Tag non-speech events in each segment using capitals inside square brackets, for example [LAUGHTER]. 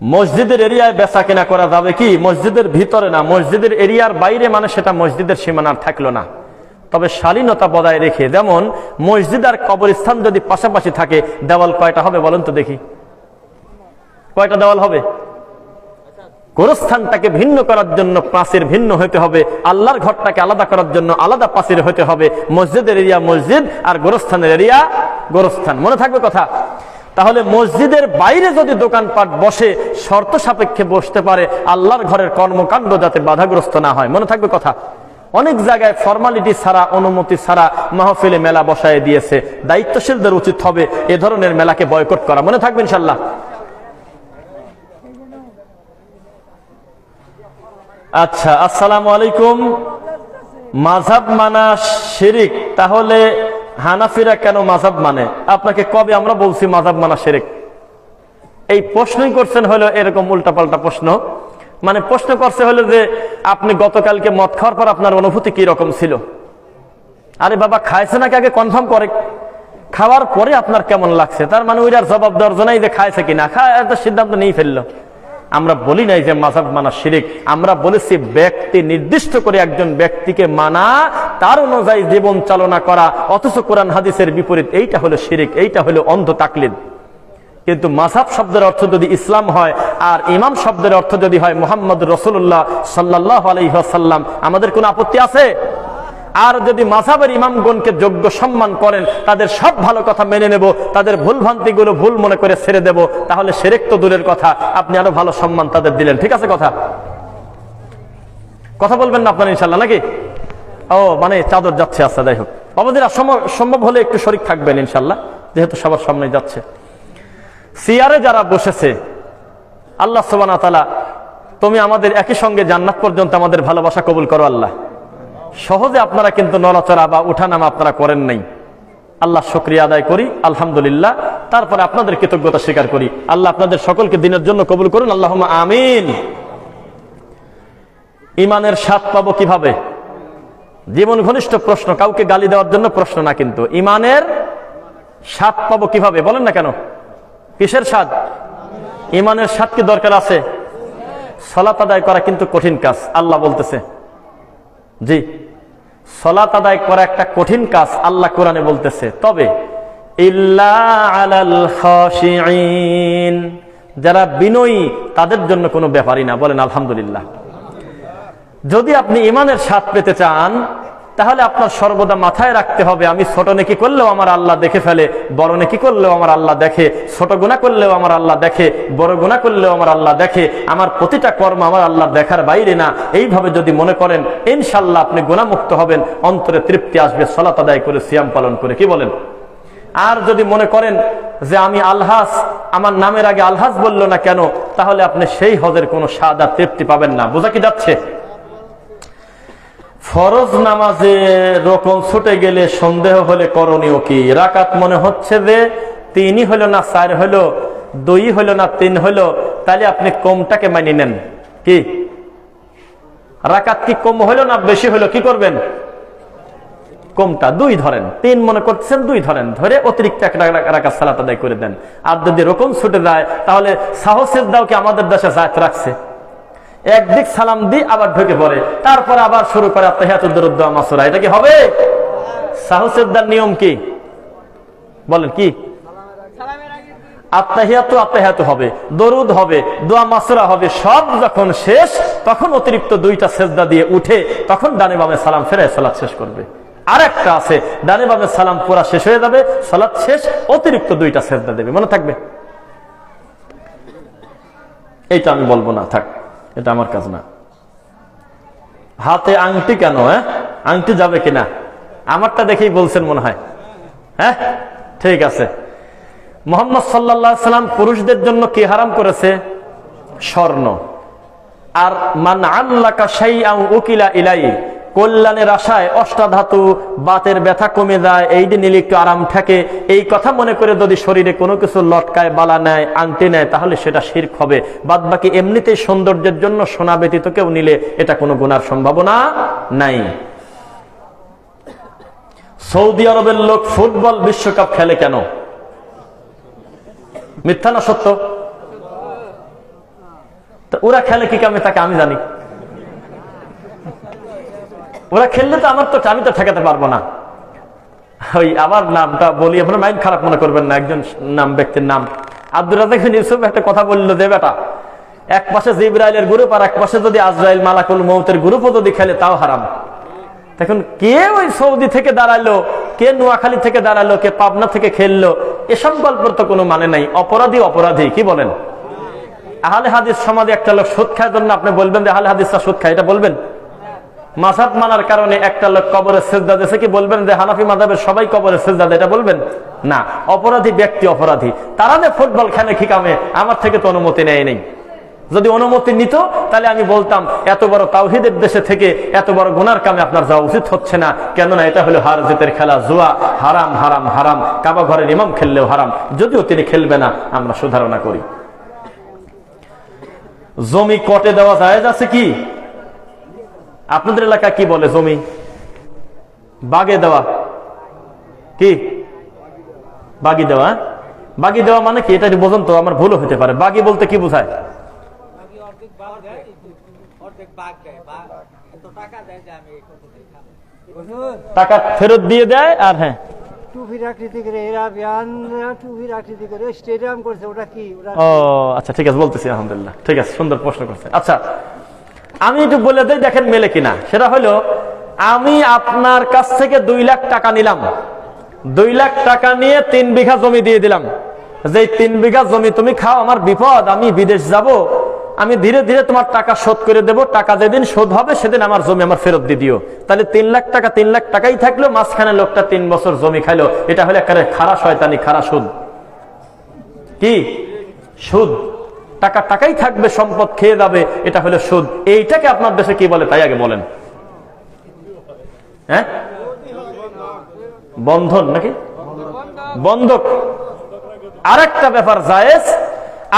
মসজিদের এরিয়ায় বেচা কেনা করা যাবে কি? মসজিদের ভিতরে না, মসজিদের এরিয়ার বাইরে মানে সেটা মসজিদের সীমানার থাকল না। তবে শালীনতা বজায় রেখে, যেমন মসজিদ আর কবরস্থান যদি পাশাপাশি থাকে, দেওয়াল কয়টা হবে বলেন তো দেখি। কয়টা দেওয়াল হবে? গোরস্থানটাকে ভিন্ন করার জন্য পাঁচের ভিন্ন হতে হবে, আল্লাহর ঘরটাকে আলাদা করার জন্য আলাদা পাঁচের হতে হবে। মসজিদের এরিয়া মসজিদ আর গোরস্থানের এরিয়া গোরস্থান। মনে থাকবে কথা? তাহলে মসজিদের বাইরে যদি দোকানপাট বসে, শর্ত সাপেক্ষে বসতে পারে, আল্লাহর ঘরের কর্মকাণ্ড যাতে বাধাগ্রস্ত না হয়। মনে থাকবে কথা? অনেক জায়গায় ফর্মালিটি ছাড়া, অনুমতি ছাড়া মাহফিলে মেলা বসায় দিয়েছে। দায়িত্বশীলদের উচিত হবে এ ধরনের মেলাকে বয়কট করা। মনে থাকবে ইনশাল্লাহ? আচ্ছা আসসালামু আলাইকুম। মাঝাব মানা শিরিক। তাহলে হানাফিরা কেন মাঝাব মানে? আপনাকে কবে আমরা বলছি মাঝাব মানা শিরিক? এই প্রশ্নই করছেন হলো এরকম উল্টাপাল্টা প্রশ্ন। মানে প্রশ্ন করছে হলো যে, আপনি গতকালকে মদ খাওয়ার পর আপনার অনুভূতি কি রকম ছিল? আরে বাবা, খাইছে নাকি আগে কনফার্ম করে? খাওয়ার পরে আপনার কেমন লাগছে? তার মানে ওইটার জবাব দেওয়ার জন্যই যে খাইছে কিনা খায় সিদ্ধান্ত নিয়ে ফেলল। আমরা বলি নাই যে মাঝাব মানা শিরিক। আমরা বলেছি ব্যক্তি নির্দিষ্ট করে একজন ব্যক্তিকে মানা, তার অনুযায়ী জীবন চালনা করা, অথচ কোরআন হাদিসের বিপরীত, এইটা হলো শিরিক, এইটা হলো অন্ধ তাকলিদ। কিন্তু মাসাব শব্দের অর্থ যদি ইসলাম হয়, আর ইমাম শব্দের অর্থ যদি হয় মোহাম্মদ রসুল্লাহ সাল্লাহ আলহ্লাম আমাদের কোনো আপত্তি আছে? আর যদি মাসাবের ইমামগণকে যোগ্য সম্মান করেন, তাদের সব ভালো কথা মেনে নেব, তাদের ভুল ভ্রান্তিগুলো ভুল মনে করে ছেড়ে দেব, তাহলে সেরেক তো দূরের কথা, আপনি আরও ভালো সম্মান তাদের দিলেন, ঠিক আছে কথা? কথা বলবেন না আপনার ইনশাল্লাহ নাকি? ও মানে চাদর যাচ্ছে আচ্ছা যাই হোক। বাবাদের সম্ভব হলে একটু শরিক থাকবেন ইনশাল্লাহ যেহেতু সবার সামনে যাচ্ছে। সিয়ারে যারা বসেছে, আল্লাহ সোবানা তালা তুমি আমাদের একই সঙ্গে জান্নাত পর্যন্ত আমাদের ভালোবাসা কবুল করো, আল্লাহ। সহজে আপনারা কিন্তু নড়াচড়া বা উঠানামা আপনারা করেন নাই। আল্লাহ শুক্রিয়া আদায় করি, আলহামদুলিল্লাহ। তারপরে আপনাদের কৃতজ্ঞতা স্বীকার করি। আল্লাহ আপনাদের সকলকে দিনের জন্য কবুল করুন। আল্লাহ আমিন। ইমানের স্বাদ পাবো কীভাবে? জীবন ঘনিষ্ঠ প্রশ্ন, কাউকে গালি দেওয়ার জন্য প্রশ্ন না কিন্তু। ইমানের স্বাদ পাবো কীভাবে? বলেন না কেন? কিসের স্বাদ? ইমানের স্বাদ কি দরকার আছে? সলাত আদায় করা কিন্তু কঠিন কাজ, আল্লাহ বলতেছে। জি। সলাত আদায় করা একটা কঠিন কাজ, আল্লাহ কোরআনে বলতেছে। তবে যারা বিনয়ী, তাদের জন্য কোনো ব্যাপারই না। বলেন, আলহামদুলিল্লাহ। যদি আপনি ইমানের স্বাদ পেতে চান তাহলে আপনার সর্বদা মাথায় রাখতে হবে, আমি ছোট নেকি করলেও আমার আল্লাহ দেখে ফেলে, বড় নেকি করলেও আমার আল্লাহ দেখে, ছোট গুণা করলেও আমার আল্লাহ দেখে, বড় গুণা করলেও আমার আল্লাহ দেখে, আমার প্রতিটা কর্ম আমার আল্লাহ দেখার বাইরে না। এইভাবে যদি মনে করেন ইনশাল্লাহ আপনি গুণামুক্ত হবেন, অন্তরে তৃপ্তি আসবে, সলাত আদায় করে, সিয়াম পালন করে, কি বলেন? আর যদি মনে করেন যে আমি আলহাস আমার নামের আগে আলহাস বলল না কেন, তাহলে আপনি সেই হজের কোনো স্বাদ আর তৃপ্তি পাবেন না। বোঝা কি যাচ্ছে? ফরজ নামাজে রকম ছুটে গেলে সন্দেহ হলে করণীয় কি? রাকাত মনে হচ্ছে যে তিনই হলো না চার হলো, দুই হলো না তিন হলো, তাহলে আপনি কমটাকে মানি নেন। কি? রাকাত কি কম হলো না বেশি হলো, কি করবেন? কমটা, দুই ধরেন। তিন মনে করছেন দুই ধরেন। ধরে অতিরিক্ত রাকাত সালাত আদায় করে দেন। আর যদি রকম ছুটে যায়, তাহলে সাহসের দাও কি আমাদের দেশে জাত রাখছে। একদিক সালাম দি আবার ঢুকে পড়ে। তারপরে আবার শুরু করে মাসুরা। এটা কি হবে? সাহসেদ্দার নিয়ম কি? বলেন কি? আত্মাহিয়াত আত্মাহিয়াত হবে, দরুদ হবে, দোয়া মাসুরা হবে, সব যখন শেষ, তখন অতিরিক্ত দুইটা সেজদা দিয়ে উঠে, তখন ডানে বামে সালাম ফেরায় সালাদ শেষ করবে। আর একটা আছে, ডানে বামে সালাম পুরা শেষ হয়ে যাবে সালাদ শেষ, অতিরিক্ত দুইটা সেজদা দেবে। মনে থাকবে? এইটা আমি বলব না, থাক। এটা আমার কাজ না। হাতে আংটি কেন হ্যাঁ? আংটি যাবে কিনা? আমারটা দেখেই বলছেন মনে হয়। হ্যাঁ? ঠিক আছে। মোহাম্মদ সাল্লা সাল্লাম পুরুষদের জন্য কি হারাম করেছে? স্বর্ণ। আর মান আল্লাহ উকিলা ইলাই কল্যাণের আশায় অষ্টাধাতু বাতের ব্যথা কমে যায়, এই দিন একটু আরাম থাকে এই কথা মনে করে যদি শরীরে কোনো কিছু লটকায়, বালা নেয়, আংটি নেয়, তাহলে সেটা শির্ক হবে। বাদ বাকি এমনিতেই সৌন্দর্যের জন্য সোনা ব্যতীত কেউ নিলে এটা কোনো গুণার সম্ভাবনা নাই। সৌদি আরবের লোক ফুটবল বিশ্বকাপ খেলে কেন? মিথ্যা না সত্য? ওরা খেলে কি কামে তাকে আমি জানি। ওরা খেললে তো আমার তো আমি তো ঠেকাতে পারব না। ওই আবার নামটা বলি, আপনার মাইন্ড খারাপ মনে করবেন না, একজন নাম, ব্যক্তির নাম। আব্দুল রাজাক ইউসুফ একটা কথা বলল যে, বেটা, এক পাশে জিব্রাইলের গ্রুপ আর এক পাশে যদি আজরাইল মালাকুল মৌতের গ্রুপও যদি খেলে, তাও হারাম। দেখুন, কে ওই সৌদি থেকে দাঁড়াল, কে নোয়াখালী থেকে দাঁড়াল, কে পাবনা থেকে খেললো এসব গল্পের তো কোনো মানে নাই। অপরাধী অপরাধী, কি বলেন? আহলে হাদিস সমাজে একটা লোক সুদ খায় জন্য আপনি বলবেন যে, আহলে হাদিসটা সুদ খায়। এটা বলবেন? মাসাদ মানার কারণে একটা লোক কবরের সেজদা দিয়েছে কি বলবেন যে হানাফি মাদাবের সবাই কবরের সেজদা এটা বলবেন? না, অপরাধী ব্যক্তি অপরাধী। তারা যে ফুটবল খেলে কি কামে? আমার থেকে তো অনুমতি নেয় নেই। যদি অনুমতি নিত, তাহলে আমি বলতাম, এত বড় তাওহিদের দেশে থেকে এত বড় গুনার কামে আপনার যাওয়া উচিত হচ্ছে না। কেননা এটা হলো হার জিতের খেলা, জুয়া। হারাম হারাম হারাম। কাবা ঘরের ইমাম খেললেও হারাম। যদিও তিনি খেলবে না, আমরা সুধারণা করি। জমি কটে দেওয়া যায় আছে কি? আপনাদের এলাকা কি বলে জমি? বাগে দেওয়া। কি? বাগি দেওয়া হ্যাঁ? বাগি দেওয়া মানে কি? এটা বোঝেন তো আমার ভুলও হতে পারে। বাগি বলতে কি বোঝায়? বাকি অর্ধেক বাদ দেয় অর্ধেক বাদ দেয়। বা এত টাকা দেয় যে আমি এই করতে খাব। টাকা ফেরত দিয়ে দেয় আর হ্যাঁ। টুপির আকৃতি করে এরা বিয়ানরা টুপির আকৃতি করে স্টেডিয়াম করছে ওটা কি? ও আচ্ছা ঠিক আছে বলতেছি আলহামদুলিল্লাহ। ঠিক আছে সুন্দর প্রশ্ন করছে। আচ্ছা আমি একটু বলে দিই, দেখেন মেলে কিনা। সেটা হলো, আমি আপনার কাছ থেকে দুই লাখ টাকা নিলাম। দুই লাখ টাকা নিয়ে তিন বিঘা জমি দিয়ে দিলাম। যে তিন বিঘা জমি তুমি খাও, আমার বিপদ, আমি বিদেশ যাব, আমি ধীরে ধীরে তোমার টাকা শোধ করে দেব, টাকা যেদিন শোধ হবে সেদিন আমার জমি আমার ফেরত দিয়ে দিও। তাহলে তিন লাখ টাকা, তিন লাখ টাকাই থাকল, মাঝখানে লোকটা তিন বছর জমি খাইলো। এটা হলো একটা খারা শয়তানি, খারা সুদ। কি? সুদ। টাকা টাকাই থাকবে, সম্পদ খেয়ে যাবে, এটা হলো সুদ। এইটাকে আপনার দেশে কি বলে? তাই আগে বলেন। হ্যাঁ? বন্ধন নাকি? বন্ধক। আরেকটা ব্যাপার জায়েজ,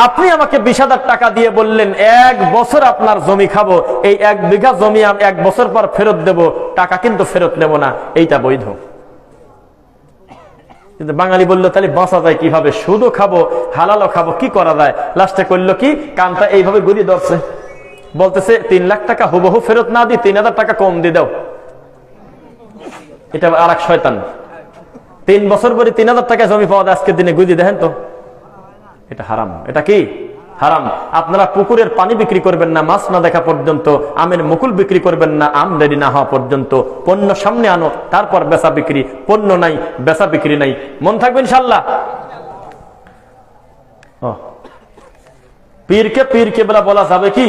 আপনি আমাকে বিশ হাজার টাকা দিয়ে বললেন, এক বছর আপনার জমি খাব, এই এক বিঘা জমি আমি এক বছর পর ফেরত দেব, টাকা কিন্তু ফেরত নেব না, এইটা বৈধ। কিন্তু বাঙালি বলল, তাহলে বাঁচা যায় কীভাবে? শুধু খাব, হালালও খাব, কি করা যায়? লাস্টে করল কি, কানটা এইভাবে গড়িয়ে ধরছে। বলতেছে, তিন লাখ টাকা হুবহু ফেরত না দি, তিন হাজার টাকা কম দিয়ে দাও। এটা আর এক শয়তান। তিন বছর পরে তিন হাজার টাকা জমি পাওয়া যায়, আজকের দিনে গুজি দেখেন তো। এটা হারাম। এটা কি? হারাম। আপনারা পুকুরের পানি বিক্রি করবেন না, মাছ না দেখা পর্যন্ত, আমের মুকুল বিক্রি করবেন না, আম রেডি না হওয়া পর্যন্ত। পণ্য সামনে আনো, তারপর বেচা বিক্রি। পণ্য নাই, বেচা বিক্রি নাই। মন থাকবে ইনশাল্লাহ পীরকে পীরকে বলা বলা যাবে কি?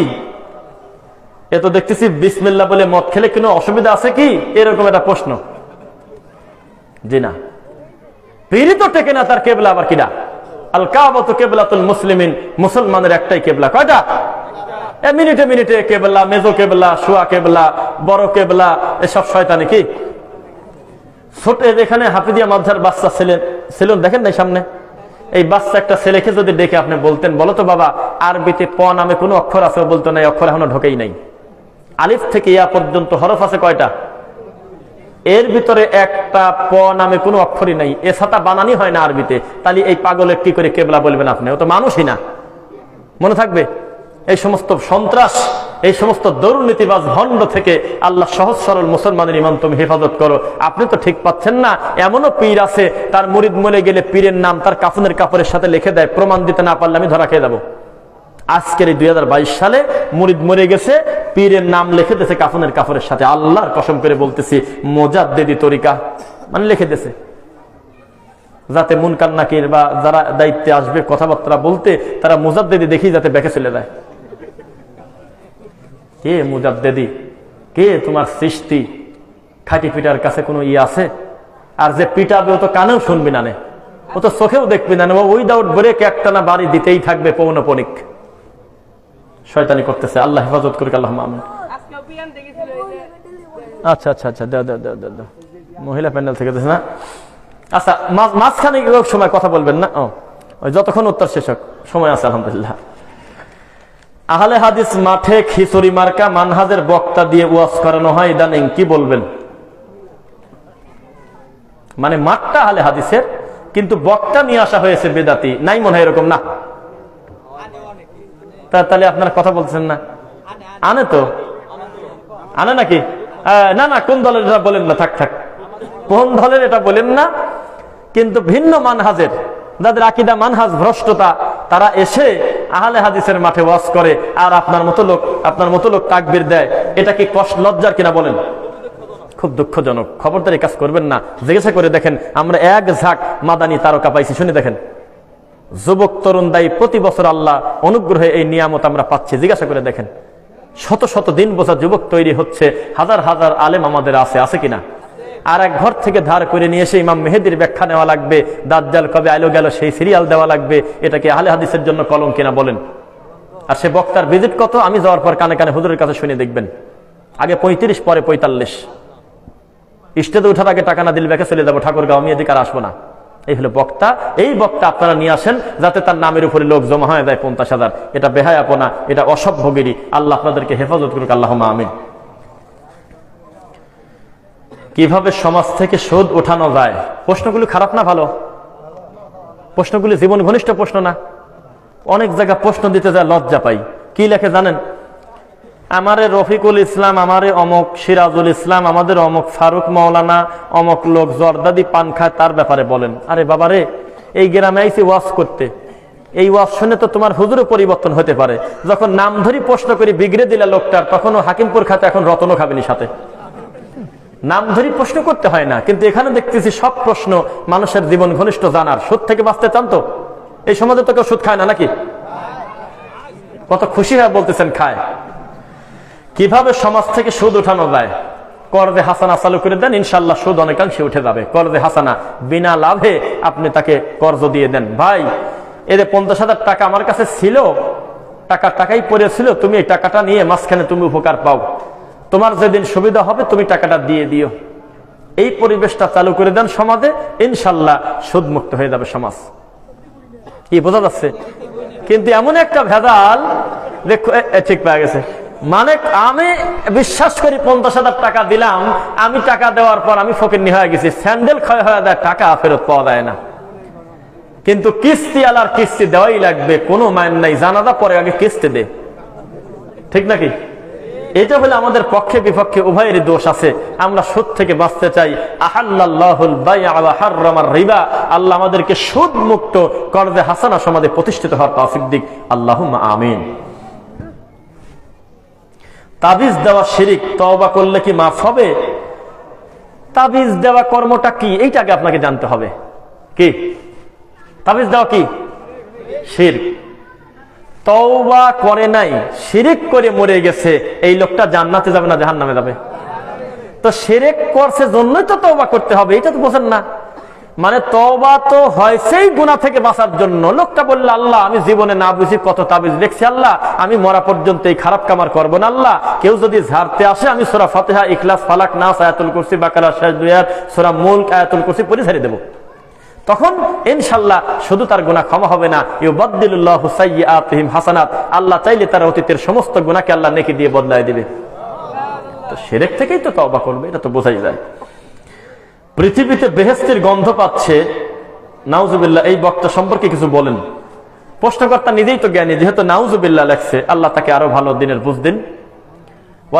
এ তো দেখতেছি বিসমিল্লা বলে মদ খেলে কোনো অসুবিধা আছে কি? এরকম একটা প্রশ্ন। জি না। পীরই তো টেকে না তার কেবলা আবার কিনা আল কাবাত কেবলাতুল মুসলিমিন, মুসলমানের একটাই কেবলা। কয়টা? মিনিটে মিনিটে কেবলা, মেজো কেবলা, শুয়া কেবলা, বড় কেবলা, এসব শয়তানি কি? ছোট এখানে হাফিদিয়া মাদ্রার বাচ্চা ছেলে ছিল দেখেন নাই সামনে? এই বাচ্চা একটা ছেলেকে যদি দেখে আপনি বলতেন, বলো তো বাবা, আরবিতে প নামে কোনো অক্ষর আছে বলতো নাই অক্ষর এখনও ঢোকেই নাই। আলিফ থেকে ইয়া পর্যন্ত হরফ আছে কয়টা? এর ভিতরে একটা প নামে কোনো অক্ষরই নাই। এ ছাতা বানানি হয় না আরবিতে। তাহলে এই পাগলের কি করে কেবলা বলবেন আপনি? ও তো মানুষই না। মনে থাকবে? এই সমস্ত সন্ত্রাস, এই সমস্ত দুর্নীতিবাজ ভণ্ড থেকে আল্লাহ সহজ সরল মুসলমানের ইমান তুমি হেফাজত করো। আপনি তো ঠিক পাচ্ছেন না, এমনও পীর আছে, তার মুরিদ মরে গেলে পীরের নাম তার কাফনের কাপড়ের সাথে লিখে দেয়। প্রমাণ দিতে না পারলে আমি ধরা খেয়ে যাব। আজকের এই দুই হাজার বাইশ সালে মুরিদ মরে গেছে, পীরের নাম লিখে দিয়েছে কাফনের কাপড়ের সাথে। আল্লাহর কসম করে বলতেছি, মোজাদ্দেদি তরিকা মানে লিখে দিয়েছে। যাতে মুন কান্নাকির বা যারা দায়িত্বে আসবে, কথাবার্তা বলতে, তারা মুজাদ্দেদি দেখি যাতে বেঁকে চলে যায়। কে মুজাদ্দেদি? কে তোমার সৃষ্টি? খাটি পিটার কাছে কোনো ই আছে? আর যে পিটাবে, ও তো কানেও শুনবি না নে। ও তো চোখেও দেখবি না নে। ও উইদাউট ব্রেক একটানা বাড়ি দিতেই থাকবে পৌনপনিক। শয়তানি করতেছে। আল্লাহ হেফাজত করুক আল্লাহ যে আচ্ছা আচ্ছা আচ্ছা দাও দাও দাও দাও, দাও। মহিলা প্যান্ডেল থেকে না? আচ্ছা মাঝখানে সময় কথা বলবেন না? ও ওই যতক্ষণ উত্তর শেষ হোক। সময় আছে আলহামদুলিল্লাহ। আহলে হাদিস মাঠে খিচুড়ি মার্কা মানহাজের বক্তা দিয়ে ওয়াজ করানো হয়। ইদানিং কি বলবেন? মানে মাঠটা আহলে হাদিসের কিন্তু বক্তা নিয়ে আসা হয়েছে বেদাতি। নাই মনে হয় এরকম না? তাহলে আপনারা কথা বলছেন না? আনে তো। আনে নাকি? না না, কোন দলের এটা বলেন না, থাক থাক। কোন দলের এটা বলেন না, কিন্তু ভিন্ন মানহাজের, যাদের আকিদা, মানহাজ, ভ্রষ্টতা, তারা এসে আহলে হাদিসের মাঠে ওয়াজ করে, আর আপনার মতো লোক, আপনার মতো লোক তাকবির দেয়। এটা কি কষ্ট, লজ্জার কিনা বলেন? খুব দুঃখজনক। খবরদারি কাজ করবেন না। জিজ্ঞাসা করে দেখেন, আমরা এক ঝাঁক মাদানি তারকা পাইছি, শুনে দেখেন। যুবক, তরুণ দায়ী, প্রতি বছর আল্লাহ অনুগ্রহে এই নিয়ামত আমরা পাচ্ছি। জিজ্ঞাসা করে দেখেন, শত শত দিন বোঝা যুবক তৈরি হচ্ছে, হাজার হাজার আলেম আমাদের আছে আছে কিনা? আর এক ঘর থেকে ধার করে নিয়ে এসে ইমাম মেহেদির ব্যাখ্যা নেওয়া লাগবে, দাজ্জাল কবে আলো গেল, সেই সিরিয়াল দেওয়া লাগবে এটাকে আহলে হাদিসের জন্য কলম কিনা বলেন? আর সে বক্তার ভিজিট কত? আমি যাওয়ার পর কানে কানে হুজুরের কাছে শুনে দেখবেন, আগে পঁয়ত্রিশ, পরে পঁয়তাল্লিশ। স্টেজে উঠার আগে টাকা না দিলে ব্যাকে চলে যাব, ঠাকুরগাঁও, আমি এদিকে আর আসব না। এই হলো বক্তা। এই বক্তা আপনারা নিয়ে আসেন যাতে তার নামের উপরে লোক জমা হয়ে যায় পঞ্চাশ হাজার। এটা বেহায়াপনা, এটা অসভ্যগিরি। আল্লাহ আপনাদেরকে হেফাজত করুক আল্লাহ আমিন। কীভাবে সমাজ থেকে সুদ ওঠানো যায়? প্রশ্নগুলো খারাপ না ভালো? প্রশ্নগুলি জীবন ঘনিষ্ঠ প্রশ্ন না। অনেক জায়গা প্রশ্ন দিতে যায়, লজ্জা পাই। কি লেখে জানেন? আমারে রফিকুল ইসলাম, আমারে অমক সিরাজুল ইসলাম, আমাদের অমক ফারুক মাওলানা, অমক লোক জর্দাদি পান খায়, তার ব্যাপারে বলেন। আরে বাবারে, এই গ্রামে আইসি ওয়াজ করতে। এই ওয়াজ শুনে তো তোমার হুজুরও পরিবর্তন হতে পারে। যখন নাম ধরি প্রশ্ন করি, বিগড়ে দিলা লোকটার তখনও হাকিমপুর খাতে এখন রতনও খাবেনি সাথে। নাম ধরি প্রশ্ন করতে হয় না, কিন্তু এখানে দেখতেছি সব প্রশ্ন মানুষের জীবন ঘনিষ্ঠ জানার। সুদ থেকে বাঁচতে চান তো? এই সমাজে তো কেউ সুদ খায় না নাকি? কত খুশি হয়ে বলতেছেন, খায়। কীভাবে সমাজ থেকে সুদ উঠানো যায়? করদে হাসানা চালু করে দেন ইনশাল্লাহ সুদ অনেকাংশে উঠে যাবে। করদে হাসানা বিনা লাভে আপনি তাকে কর্জ দিয়ে দেন। ভাই এদের পঞ্চাশ হাজার টাকা আমার কাছে ছিল টাকা টাকাই পড়েছিল, তুমি এই টাকাটা নিয়ে মাঝখানে তুমি উপকার পাও। তোমার যেদিন সুবিধা হবে, তুমি টাকাটা দিয়ে দিও। এই পরিবেশটা চালু করে দেন সমাজে ইনশাল্লাহ সুদ মুক্ত হয়ে যাবে সমাজ। কি, বোঝা যাচ্ছে? কিন্তু এমন একটা ভেজাল ঠিক পাওয়া গেছে। মানে আমি বিশ্বাস করি পঞ্চাশ হাজার টাকা দিলাম, আমি টাকা দেওয়ার পর আমি ফকির হয়ে গেছি। স্যান্ডেল ক্ষয় হয়ে যায়, টাকা ফেরত পাওয়া যায় না। কিন্তু কিস্তি আলার কিস্তি দেওয়াই লাগবে, কোনো মাইন নাই। জানাদা পরে আগে কিস্তি দে। ঠিক নাকি? এটা হলে আমাদের পক্ষে বিপক্ষে উভয়েরই দোষ আছে। আমরা সুদ থেকে বাঁচতে চাই। রিবা। আল্লাহ আমাদেরকে সুদ মুক্ত করদে হাসানা সমাজে প্রতিষ্ঠিত হওয়ার তৌফিক দিক। আল্লাহ আমিন। তাবিজ দেওয়া শিরিক, তওবা করলে কি মাফ হবে? তাবিজ দেওয়া কর্মটা কি? এইটাকে আপনাকে জানতে হবে। কি? তাবিজ দেওয়া কি? শিরক। তওবা করে নাই, শিরিক করে মরে গেছে, এই লোকটা জান্নাতে যাবে না জাহান নামে যাবে? তো শিরিক করছে জন্যই তো তওবা করতে হবে এটা তো বোঝেন না। মানে তওবা তো হয়েছেই গুনাহ থেকে বাঁচার জন্য। লোকটা বলল, আল্লাহ, আমি জীবনে না বুঝি কত তাবিজ দেখছি আল্লাহ, আমি মরা পর্যন্ত এই খারাপ কামার করব না, আল্লাহ। কেউ যদি ঝাড়তে আসে, আমি সোরা ফাতেহা, ইখলাস, ফালাক, নাস, আয়াতুল কুরসি, বাকারা শেষ দুয়ার সোরা মুলক, আয়াতুল কুরসি পড়ে ছেড়ে দেবো। তখন ইনশাল্লাহ শুধু তার গুনাহ ক্ষমা হবে না ইউ ইউবাদদিলুল্লাহু সাইয়্যাতিহিম হাসানাত, আল্লাহ চাইলে তার অতীতের সমস্ত গুণাকে আল্লাহ নেকি দিয়ে বদলায় দিবে। তো শিরক থেকেই তো তবা করবে, এটা তো বোঝাই যায়। পৃথিবীতে বেহেস্তির গন্ধ পাচ্ছে, নাউজুবিল্লাহ, এই বক্তা সম্পর্কে কিছু বলেন। প্রশ্নকর্তা নিজেই তো জ্ঞানী, যেহেতু নাউজুবিল্লাহ লেখছে, আল্লাহ তাকে আরও ভালো দিনের বুঝ দিন।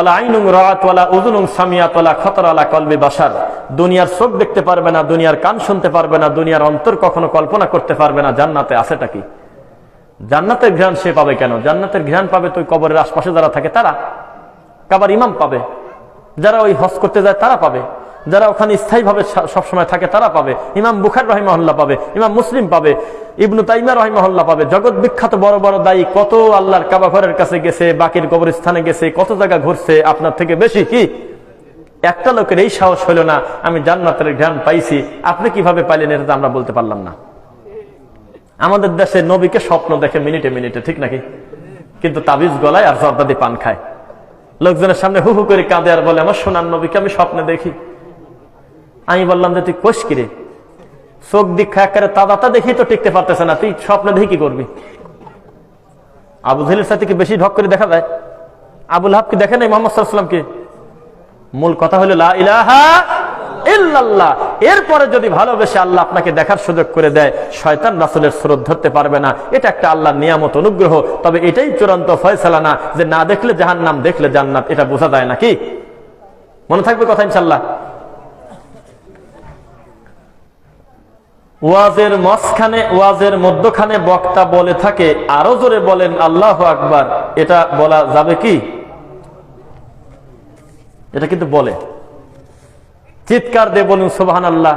আইনুং রাত ওয়ালা উজুনুং সামিয়াত, ওয়ালা খতর কলবি বাসার দুনিয়ার দেখতে পারবে না, দুনিয়ার কান শুনতে পারবে না, দুনিয়ার অন্তর কখনো কল্পনা করতে পারবে না, জান্নাতে জান্নাতের সে পাবে কেন? জান্নাতের পাবে কবরের আশপাশে যারা থাকে, তারা। কাবার ইমাম পাবে। যারা ওই হজ করতে যায়, তারা পাবে। যারা ওখানে স্থায়ীভাবে সবসময় থাকে, তারা পাবে। ইমাম বুখার রহিমহল্লা পাবে, ইমাম মুসলিম পাবে, ইবনু তাইমা রহিমহল্লা পাবে। জগৎ বিখ্যাত বড় বড় দায়ী, কত আল্লাহর কাবা ঘরের কাছে গেছে, বাকির কবরস্থানে গেছে, কত জায়গা ঘুরছে, আপনার থেকে বেশি কি? একটা লোকের এই সাহস হইল না, আমি জান্নাতের জ্ঞান পাইছি, আপনি কীভাবে পাইলেন এটা আমরা বলতে পারলাম না। আমাদের দেশে নবীকে স্বপ্ন দেখে মিনিটে মিনিটে, ঠিক নাকি? কিন্তু তাবিজ গলায় আর জর্দাদি পান খায়। লোকজনের সামনে হু হু করে কাঁদে আর বলে, আমার সোনার নবীকে আমি স্বপ্নে দেখি। আমি বললাম যে, তুই কোষ কিরে? চোখ দীক্ষা একেবারে তাদাতা দেখি তো টিকতে পারতেছে না। তুই স্বপ্নে দেখি কি করবি? আবু জহেলের সাথে কি বেশি ঢক করে দেখা যায়? আবুল হাব কি দেখে নাই মোহাম্মদ সাল্লামকে মূল কথা হলো ইলাহা ইল্লাল্লাহ। এরপরে যদি ভালোবেসে আল্লাহ আপনাকে দেখার সুযোগ করে দেয়, শয়তান রাসুলের স্রোত ধরতে পারবে না। এটা একটা আল্লাহর নিয়ামত অনুগ্রহ। তবে এটাই চূড়ান্ত ফয়সালা না যে না দেখলে জাহান্নাম, দেখলে জান্নাত। এটা বোঝা যায় নাকি? মনে থাকবে কথা ইনশাল্লাহ ওয়াজের মাঝখানে, ওয়াজের মধ্যখানে বক্তা বলে থাকে, আরও জোরে বলেন, আল্লাহ আকবার। এটা বলা যাবে কি? এটা কিন্তু বলে। চিৎকার দিয়ে বলুন সুবাহান আল্লাহ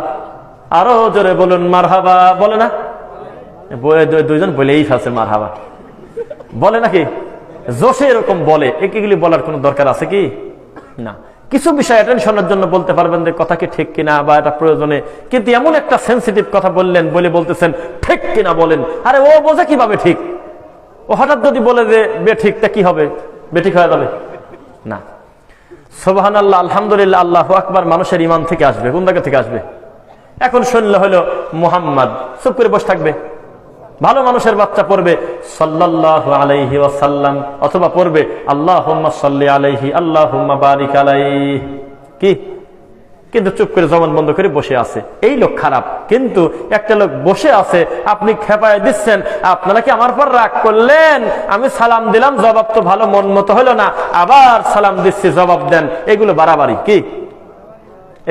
আরও জোরে বলুন, মারহাবা। বলে না? দুইজন বলেই আছে মারহাবা। বলে নাকি? জোশে এরকম বলে। এগুলি বলার কোনো দরকার আছে কি? না। কিছু বিষয় অ্যাটেনশনের জন্য বলতে পারবেন যে কথা কি ঠিক কিনা বা এটা প্রয়োজনে। কিন্তু এমন একটা সেন্সিটিভ কথা বললেন, বলে বলতেছেন, ঠিক কিনা বলেন? আরে ও বোঝে কীভাবে ঠিক? ও হঠাৎ যদি বলে যে বে ঠিক, তা কি হবে? বেঠিক হয়ে যাবে? না। সোবাহান আল্লাহ আলহামদুলিল্লাহ, আল্লাহ আকবার, মানুষের ইমান থেকে আসবে কোন থেকে আসবে। এখন শুনলে হলো মুহাম্মদ, চুপ করে বসে থাকবে। ভালো মানুষের বাচ্চা পড়বে সাল্লাল্লাহু আলাইহি ওয়াসাল্লাম, অথবা পড়বে আল্লাহ সাল্লি আলাইহি আল্লাহ বারিক আলাইহি। কি? কিন্তু চুপ করে জবান বন্ধ করে বসে আছে। এই লোক খারাপ। কিন্তু একটা লোক বসে আছে, আপনি খেপায় দিচ্ছেন, আপনারা কি আমার পর রাগ করলেন? আমি সালাম দিলাম, জবাব তো ভালো, মন মতো হলো না। আবার সালাম দিচ্ছি, জবাব দেন। এগুলো বাড়াবাড়ি। কি?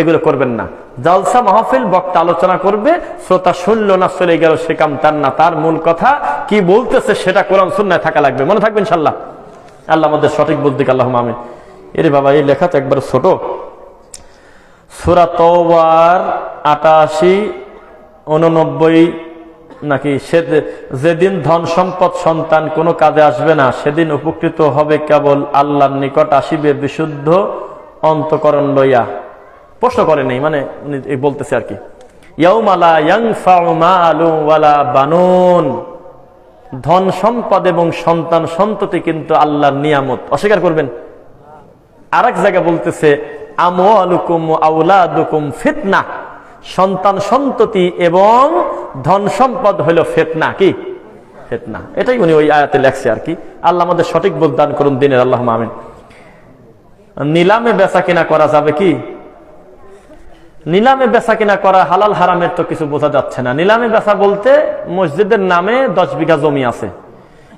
এগুলো করবেন না। জলসা মাহফিল বক্তা আলোচনা করবে, শ্রোতা শুনলো না, চলে গেল সে তার না, তার মূল কথা কি বলতেছে সেটা কোরআন সুন্নায় থাকা লাগবে। মনে থাকবে ইনশাল্লাহ আল্লাহ আমাদের সঠিক বলতে আল্লাহ মামিন এরে বাবা, এই লেখা তো একবার ছোট। সুরা আটাশি, উননব্বই নাকি, সে যেদিন ধন সম্পদ সন্তান কোনো কাজে আসবে না, সেদিন উপকৃত হবে কেবল আল্লাহর নিকট আসিবে বিশুদ্ধ অন্তকরণ লইয়া। প্রশ্ন করে নেই মানে বলতেছে আর কি ধন সম্পদ এবং সন্তান সন্ততি কিন্তু আল্লাহর নিয়ামত। অস্বীকার করবেন? আর এক জায়গায় বলতেছে ফিতনা। সন্তান সন্ততি এবং ধন সম্পদ হলো ফেতনা, কি? ফেতনা। এটাই উনি ওই আয়াতে লেখছে আর কি। আল্লাহ আমাদের সঠিক বলদান করুন, দিনের আল্লাহ আমিন। নিলামে বেচা কিনা করা যাবে কি? নিলামে বেচা কিনা করা হালাল হারামের তো কিছু বোঝা যাচ্ছে না। নিলামে বেচা বলতে মসজিদের নামে দশ বিঘা জমি আছে।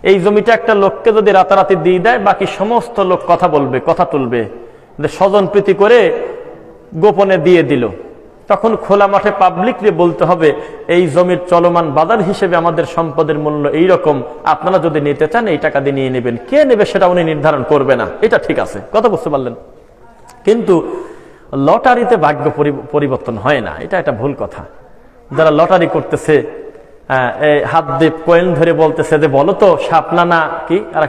এই জমিটা একটা লোককে যদি রাতারাতি দিয়ে দেয়, বাকি সমস্ত লোক কথা বলবে, কথা তুলবে। স্বজন প্রীতি করে গোপনে দিয়ে দিল। তখন খোলা মাঠে পাবলিকলি বলতে হবে, এই জমির চলমান বাজার হিসেবে আমাদের সম্পদের মূল্য এই রকম আপনারা যদি নিতে চান, এই টাকা দিয়ে নিয়ে নেবেন। কে নেবে সেটা উনি নির্ধারণ করবে না। এটা ঠিক আছে। কথা বুঝতে পারলেন? কিন্তু লটারিতে ভাগ্য পরিবর্তন হয় না। এটা একটা ভুল কথা। যারা লটারি করতেছে হাত দিয়ে কয়েন ধরে বলতেছে যে, বলো তো, সাপনা না কি? আর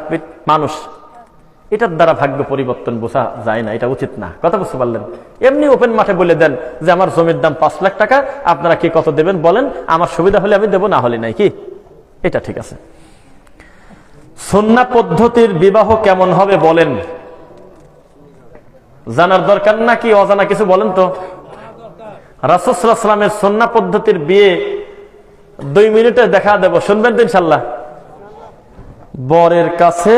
মানুষ। এটার দ্বারা ভাগ্য পরিবর্তন বোঝা যায় না, এটা উচিত না। কথা বুঝতে পারলেন? এমনি ওপেন মাঠে বলে দেন যে, আমার জমির দাম পাঁচ লাখ টাকা, আপনারা কি কত দেবেন বলেন? আমার সুবিধা হলে আমি দেবো, না হলে নাই কি? এটা ঠিক আছে। সন্না পদ্ধতির বিবাহ কেমন হবে বলেন? জানার দরকার নাকি, অজানা কিছু বলেন তো? রাসুসলামের সন্না পদ্ধতির বিয়ে দুই মিনিটে দেখা দেব, শুনবেন তো ইনশাল্লাহ বরের কাছে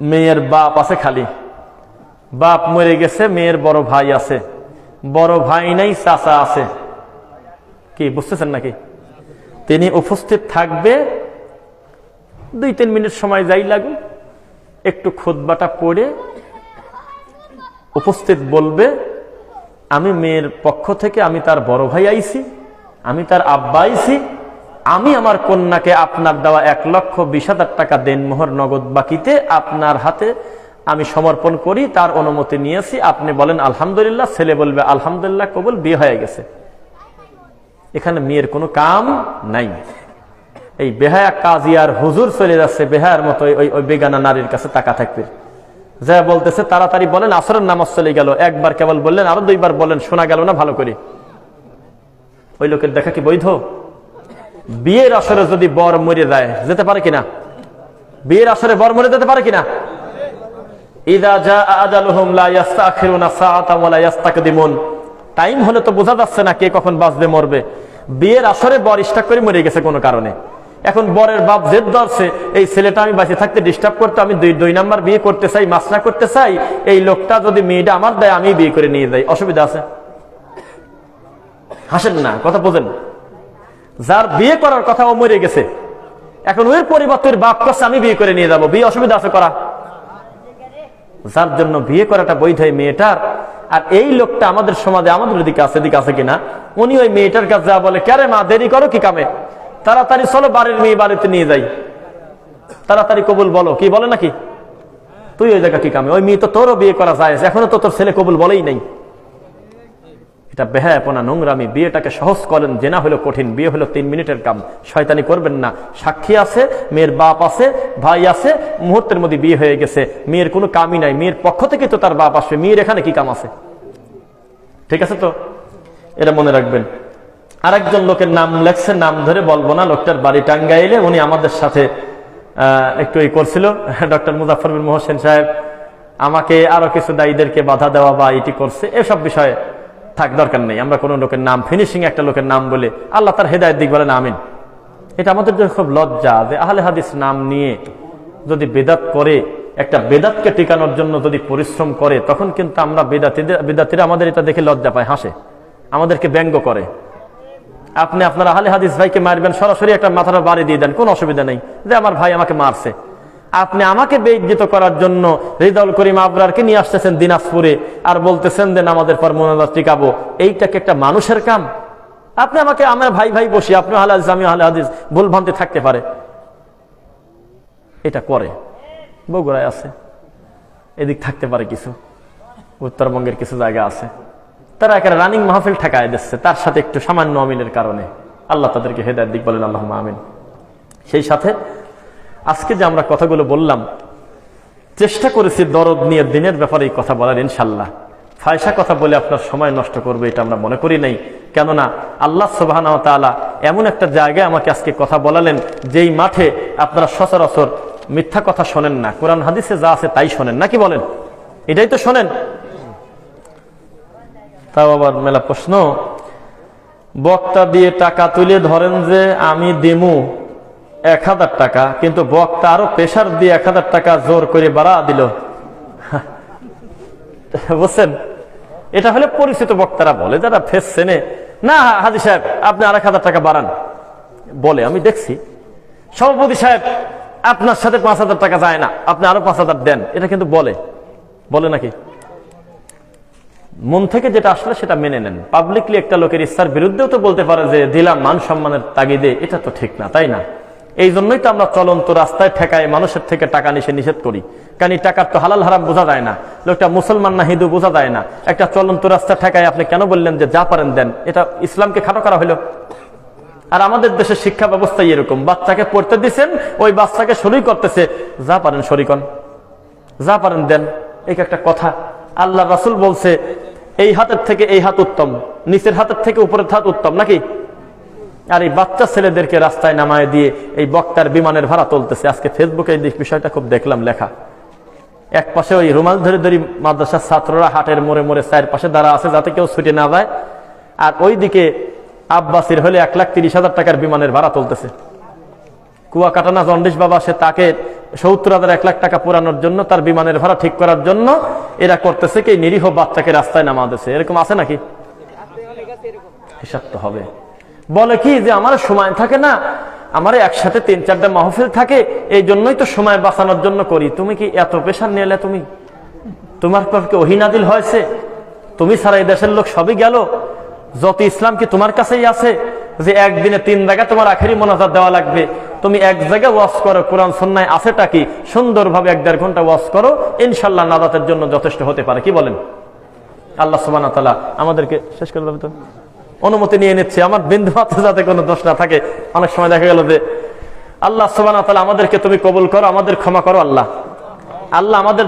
মেয়ের বাপ আছে খালি। বাপ মরে গেছে, মেয়ের বড় ভাই আছে। বড় ভাই নাই, চাচা আছে। কি, বুঝতেছেন নাকি? তিনি উপস্থিত থাকবে, দুই তিন মিনিট সময় যাই লাগুক একটু খুদবাটা পড়ে উপস্থিত বলবে, আমি মেয়ের পক্ষ থেকে আমি তার বড় ভাই আইছি, আমি তার আব্বা আইছি, আমি আমার কন্যাকে আপনার দেওয়া এক লক্ষ বিশ হাজার টাকা দেনমোহর নগদ বাকিতে আপনার হাতে আমি সমর্পণ করি, তার অনুমতি নিয়েছি। আপনি বলেন, আলহামদুলিল্লাহ। ছেলে বলবে, আলহামদুলিল্লাহ, কবুল, বিয়ে হয়ে গেছে। এখানে মেয়ের কোনো কাম নাই। এই বেহায়া কাজী আর হুজুর চলে যাচ্ছে, বেহায়ার মতো ওই ওই বেগানা নারীর কাছে টাকা থাকবে। যা বলতেছে তাড়াতাড়ি বলেন, আসরের নামাজ চলে গেল। একবার কেবল বললেন, আরও দুইবার বলেন, শোনা গেল না, ভালো করে। ওই লোকের দেখা কি বৈধ? বিয়ের আসরে যদি বর মরে যায়, যেতে পারে কিনা? বিয়ের আসরে বর মরে যেতে পারে কিনা? টাইম হলে তো বোঝা যাচ্ছে না কে কখন বাঁচবে মরবে। বিয়ের আসরে বর ইস্টাক করে মরে গেছে কোনো কারণে। এখন বরের বাপ জেদ ধরছে, এই ছেলেটা আমি বাঁচে থাকতে ডিস্টার্ব করতে, আমি দুই দুই নাম্বার বিয়ে করতে চাই মাসনা করতে চাই, এই লোকটা যদি মেয়েটা আমার দেয় আমি বিয়ে করে নিয়ে যাই। অসুবিধা আছে? হাসেন না, কথা বোঝেন। যার বিয়ে করার কথা ও মরে গেছে, এখন ওর পরিবর্তন বাপ করছে, আমি বিয়ে করে নিয়ে যাব। বিয়ে অসুবিধা আছে করা? যার জন্য বিয়ে করাটা বৈধ হয় মেয়েটার, আর এই লোকটা আমাদের সমাজে আমাদের দিকে আছে দিকে আছে কিনা, উনি ওই মেয়েটার কাছে যা বলে, ক্যারে মা, দেরি করো কি কামে? তাড়াতাড়ি চলো বাড়ির মেয়ে বাড়িতে নিয়ে যাই। তাড়াতাড়ি কবুল বলো, কি বলে নাকি? তুই ওই জায়গা কি কামে? ওই মেয়ে তো তোরও বিয়ে করা যায় এখনও তো তোর ছেলে কবুল বলেই নাই। এটা বেহায়াপনা, নোংরামি, বিয়েটাকে সহজ করেন, জেনা হলো কঠিন, বিয়ে হলো তিন মিনিটের কাম। শয়তানি করবেন না। সাক্ষী আছে, মেয়ের বাপ আছে, ভাই আছে, মুহূর্তের মধ্যে বিয়ে হয়ে গেছে। মেয়ের কোনো কামই নাই, মেয়ের পক্ষ থেকে তো তার বাপ আসবে, মেয়ের এখানে কি কাম আছে? ঠিক আছে তো? এটা মনে রাখবেন। আরেকজন লোকের নাম লেখছে, নাম ধরে বলব না, লোকটার বাড়ি টাঙ্গাইলে, উনি আমাদের সাথে একটু এই করছিল। [LAUGHS] ডক্টর মুজাফর বিন মোহসেন সাহেব আমাকে আরও কিছু দায়ীদেরকে বাধা দেওয়া বা এটি করছে, এসব বিষয়ে থাক, দরকার নেই। আমরা কোনো লোকের নাম ফিনিশিং একটা লোকের নাম বলে আল্লাহ তার হেদায়ত দিক বলেন, আমিন। এটা আমাদের জন্য খুব লজ্জা যে আহলে হাদিস নাম নিয়ে যদি বেদাত করে, একটা বেদাতকে টিকানোর জন্য যদি পরিশ্রম করে, তখন কিন্তু আমরা বেদাতিদের, বেদাতিরা আমাদের এটা দেখে লজ্জা পায়, হাসে। আমাদেরকে ব্যঙ্গ করে। আপনি আপনার আহলে হাদিস ভাইকে মারবেন, সরাসরি একটা মাথাটা বাড়ি দিয়ে দেন, কোনো অসুবিধা নেই। যে আমার ভাই আমাকে মারছে। আপনি আমাকে বেইজ্জিত করার জন্য রিদাউল করিম আবরারকে নিয়ে আসতেছেন দিনাজপুরে আর বলতেছেন যে আমাদের পর মোনাজাত টিকাবো এইটাকে একটা মানুষের কাম? আপনি আমাকে আমার ভাই ভাই বসি আপনি আহলে হাদিস, আমি আহলে হাদিস ভুল ভ্রান্তি থাকতে পারে। এটা করে। বগুড়ায় আছে। এদিক থাকতে পারে কিছু। উত্তরবঙ্গের কিছু জায়গা আছে। তারা একটা রানিং মাহফিল ঠেকায় দিচ্ছে, তার সাথে একটু সামান্য অমিলের কারণে। আল্লাহ তাদেরকে হেদায়ত দিক বলেন আল্লাহ আমিন। সেই সাথে আজকে যে আমরা কথাগুলো বললাম, চেষ্টা করেছি দরদ নিয়ে দিনের ব্যাপারে এই কথা বলার ইনশাল্লাহ ফায়সা কথা বলে আপনার সময় নষ্ট করবে, এটা আমরা মনে করি নাই। কেননা আল্লাহ সুবাহ এমন একটা জায়গায় আমাকে আজকে কথা বলালেন, যেই মাঠে আপনারা সচরাচর মিথ্যা কথা শোনেন না। কোরআন হাদিসে যা আছে তাই শোনেন। নাকি বলেন? এটাই তো শোনেন। তাও আবার মেলা প্রশ্ন। বক্তা দিয়ে টাকা তুলে ধরেন যে, আমি দেমু এক হাজার টাকা। কিন্তু বক্তা আরও প্রেশার দিয়ে এক হাজার টাকা জোর করে বাড়া দিল। [LAUGHS] বুঝছেন? এটা হলে পরিচিত বক্তারা বলে, যারা ফেস চেনে, না, হাজি সাহেব, আপনি আর এক হাজার টাকা বাড়ান। বলে, আমি দেখছি। সভাপতি সাহেব, আপনার সাথে পাঁচ হাজার টাকা যায় না, আপনি আরও পাঁচ হাজার দেন। এটা কিন্তু বলে। বলে নাকি? মন থেকে যেটা আসলে সেটা মেনে নেন। পাবলিকলি একটা লোকের ইচ্ছার বিরুদ্ধেও তো বলতে পারে যে, দিলাম মান সম্মানের তাগিদে, এটা তো ঠিক না, তাই না? এই জন্যই তো আমরা চলন্ত রাস্তায় ঠেকায় মানুষের থেকে টাকা নিষে নিষেধ করি। কারণ এই টাকার তো হালাল হারাম বোঝা যায় না। লোকটা মুসলমান না, হিন্দু বোঝা যায় না। একটা চলন্ত রাস্তা ঠেকায় আপনি কেন বললেন যে, যা পারেন দেন। এটা ইসলামকে খাটো করা হলো। আর আমাদের দেশের শিক্ষা ব্যবস্থা এরকম। বাচ্চাকে পড়তে দিচ্ছেন ওই বাচ্চাকে শরীর করতেছে, যা পারেন শরিকন যা পারেন দেন। এই একটা কথা। আল্লাহ রাসুল বলছে, এই হাতের থেকে এই হাত উত্তম, নিচের হাতের থেকে উপরের হাত উত্তম, নাকি? আর এই বাচ্চা ছেলেদেরকে রাস্তায় নামায় দিয়ে এই বক্তার বিমানের ভাড়া তুলতেছে। আজকে ফেসবুকে এই বিষয়টা খুব দেখলাম লেখা। এক পাশে ওই রুমাল ধরে ধরে মাদ্রাসার ছাত্ররা হাটের মোড়ে মোড়ে চায়ের পাশে দাঁড়া আছে যাতে কেউ ছুটে না যায়। আর ওইদিকে আব্বাসির হলে এক লাখ তিরিশ হাজার টাকার বিমানের ভাড়া তুলতেছে। কুয়া কাটানা জন্ডিস বাবা, সে তাকে সত্তর হাজার এক লাখ টাকা পুরানোর জন্য তার বিমানের ভাড়া ঠিক করার জন্য এরা করতেছে কি? নিরীহ বাচ্চাকে রাস্তায় নামা এরকম আছে নাকি? হিসাব তো হবে। বলে কি যে, আমার সময় থাকে না। আমার একসাথে তিন চারটা মাহফিল থাকে। এই জন্যই তো সময় বাঁচানোর জন্য করি। তুমি কি এত পেশার নিলে তুমি? তোমার কি অহিনাদিল হয়েছে? তুমি ছাড়া এই দেশের লোক সবই গেল। যত ইসলাম কি তোমার কাছেই আছে? যে একদিনে তিন জায়গায় তোমার আখেরি মোনাজাত দেওয়া লাগবে। তুমি এক জায়গায় ওয়াশ করো, কোরআন সন্ন্যায় আছেটা কি? সুন্দরভাবে এক দেড় ঘণ্টা ওয়াশ করো ইনশাল্লাহ নাদাতের জন্য যথেষ্ট হতে পারে। কি বলেন? আল্লাহ সুবান তালা আমাদেরকে শেষ করে দেবে তো? অনুমতি নিয়ে নিচ্ছে। আমার বিন্দু যাতে কোনো দোষ না থাকে। অনেক সময় দেখা গেল যে আল্লাহ সুবান তালা আমাদেরকে তুমি কবুল করো, আমাদের ক্ষমা করো আল্লাহ। আল্লাহ আমাদের